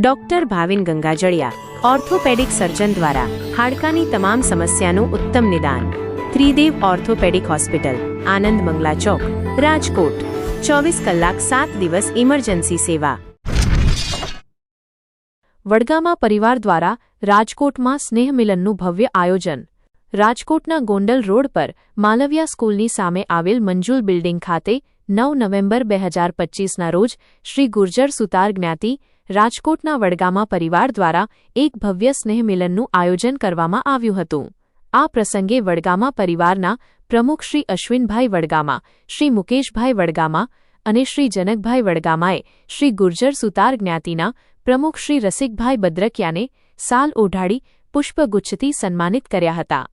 doctor Bhavin Gangajaliya orthopaedic surgeon દ્વારા હાડકાની તમામ સમસ્યાનું ઉત્તમ નિદાન ત્રિદેવ ઓર્થોપેડિક હોસ્પિટલ આનંદ મંગલા ચોક રાજકોટ ચોવીસ કલાક સાત દિવસ ઇમરજન્સી સેવા વડગામા પરિવાર દ્વારા રાજકોટમાં સ્નેહ મિલનનું ભવ્ય આયોજન રાજકોટના ગોંડલ રોડ પર માલવિયા સ્કૂલની સામે આવેલ મંજુલ બિલ્ડિંગ ખાતે નવ નવેમ્બર બે હજાર પચ્ચીસના રોજ શ્રી ગુર્જર સુતાર જ્ઞાતિ રાજકોટના વડગામા પરિવાર દ્વારા એક ભવ્ય સ્નેહ મિલનનું આયોજન કરવામાં આવ્યું હતું. આ પ્રસંગે વડગામા પરિવારના પ્રમુખ શ્રી અશ્વિનભાઈ વડગામા, શ્રી મુકેશભાઈ વડગામા અને શ્રી જનકભાઈ વડગામાએ શ્રી ગુર્જર સુતાર જ્ઞાતિના પ્રમુખ શ્રી રસિકભાઈ બદ્રકિયાને સાલ ઓઢાડી પુષ્પગુચ્છથી સન્માનિત કર્યા હતા.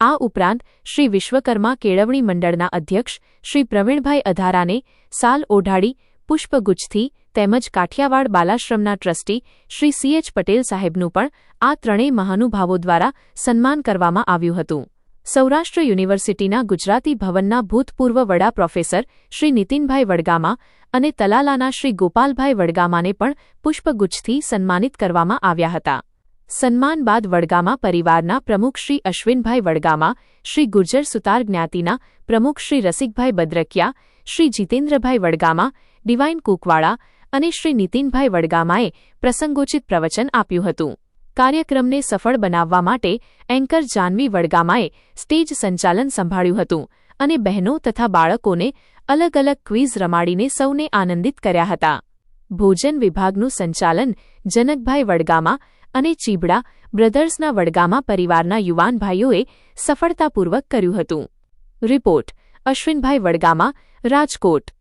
આ ઉપરાંત શ્રી વિશ્વકર્મા કેળવણી મંડળના અધ્યક્ષ શ્રી પ્રવીણભાઈ અધારાને સાલ ઓઢાડી પુષ્પગુચ્છથી તેમજ Kathiawad બાલાશ્રમના trustee Shri C H Patel સાહેબનું પણ આ ત્રણેય મહાનુભાવો દ્વારા સન્માન કરવામાં આવ્યું હતું. સૌરાષ્ટ્ર યુનિવર્સિટીના ગુજરાતી ભવનના ભૂતપૂર્વ વડા પ્રોફેસર શ્રી નીતિનભાઈ વડગામા અને તલાલાના શ્રી ગોપાલભાઈ વડગામાને પણ પુષ્પગુચ્છથી સન્માનિત કરવામાં આવ્યા હતા. સન્માન બાદ વડગામા પરિવારના પ્રમુખ શ્રી અશ્વિનભાઈ વડગામા, શ્રી ગુર્જર સુતાર જ્ઞાતિના પ્રમુખ શ્રી રસિકભાઈ બદ્રકિયા, શ્રી જીતેન્દ્રભાઈ વડગામા, ડિવાઇન કુકવાળા અને શ્રી નીતિનભાઈ વડગામાએ પ્રસંગોચિત પ્રવચન આપ્યું હતું. કાર્યક્રમને સફળ બનાવવા માટે એન્કર જાનવી વડગામાએ સ્ટેજ સંચાલન સંભાળ્યું હતું અને બહેનો તથા બાળકોને અલગ અલગ ક્વિઝ રમાડીને સૌને આનંદિત કર્યા હતા. ભોજન વિભાગનું સંચાલન જનકભાઈ વડગામા અને ચીબડા બ્રધર્સના વડગામા પરિવારના યુવાન ભાઈઓએ સફળતાપૂર્વક કર્યું હતું. રિપોર્ટ અશ્વિનભાઈ વડગામા રાજકોટ.